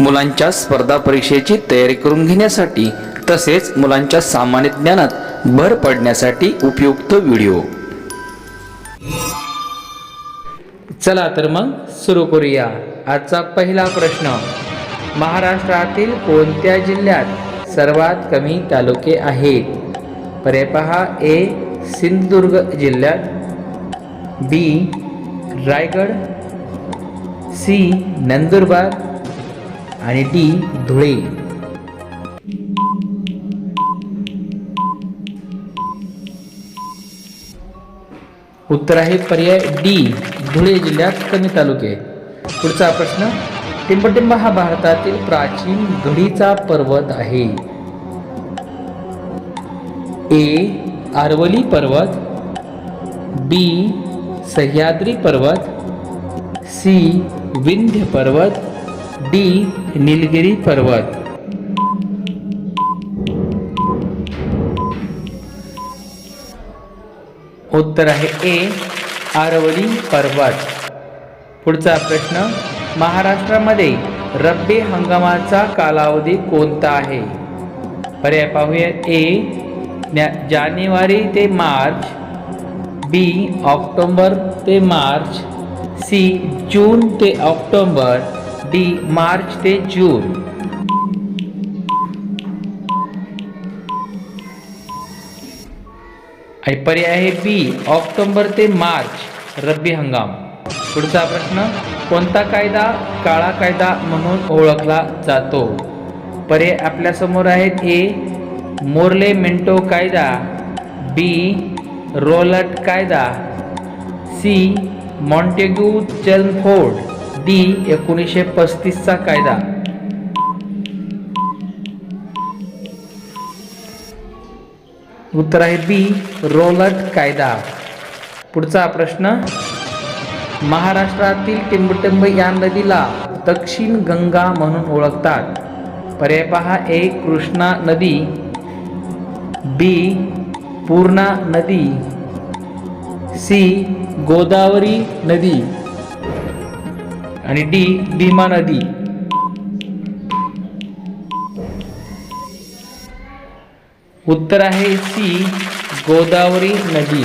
मुलांच्या स्पर्धा परीक्षेची तयारी करून घेण्यासाठी तसेच मुलांच्या सामान्य ज्ञानात भर पडण्यासाठी उपयुक्त व्हिडिओ. चला तर मग सुरू करूया. आजचा पहिला प्रश्न. महाराष्ट्रातील कोणत्या जिल्ह्यात सर्वात कमी तालुके आहेत? पर्याय पहा ए सिंधुदुर्ग जिल्ह्यात बी रायगड सी नंदुरबार आणि डी धुळे. उत्तर आहे पर्याय डी धुळे जिल्ह्यात कमी तालुके. पुढचा प्रश्न टिंबटिंब हा भारतातील प्राचीन घडीचा पर्वत आहे. ए आरवली पर्वत. बी सह्याद्री पर्वत. सी विंध्य पर्वत. डी निलगिरी पर्वत. उत्तर आहे ए आरवली पर्वत. पुढचा प्रश्न महाराष्ट्रामध्ये रब्बी हंगामाचा कालावधी कोणता आहे? पर्याय पाहूया. ए न्या- जानेवारी ते मार्च बी ऑक्टोबर ते मार्च सी जून ते ऑक्टोंबर डी मार्च ते जून. आणि पर्याय आहे बी ऑक्टोबर ते मार्च रब्बी हंगाम. पुढचा प्रश्न कोणता कायदा काळा कायदा म्हणून ओळखला जातो? पर्याय आपल्यासमोर आहेत ए मोर्ले मेंटो कायदा बी रोलट कायदा सी मॉन्टेग्यू चलफोर्ड डी एकोणीसशे पस्तीसचा कायदा. उत्तर आहे बी रोलट कायदा. पुढचा प्रश्न महाराष्ट्रातील टिंबटिंब या नदीला दक्षिण गंगा म्हणून ओळखतात. पर्याय पहा ए कृष्णा नदी बी पूर्णा नदी सी गोदावरी नदी. आणि डी भीमा नदी. उत्तर आहे सी गोदावरी नदी.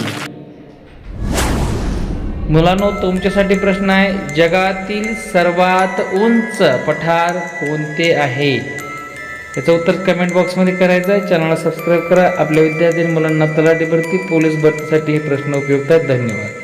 मुलांनो तुमच्यासाठी प्रश्न आहे जगातील सर्वात उंच पठार कोणते आहे? याचं उत्तर कमेंट बॉक्समध्ये करायचं आहे. चॅनलला सबस्क्राईब करा. आपल्या विद्यार्थी मुलांना तलाठी भरती पोलीस भरतीसाठी हे प्रश्न उपयुक्त आहेत. धन्यवाद.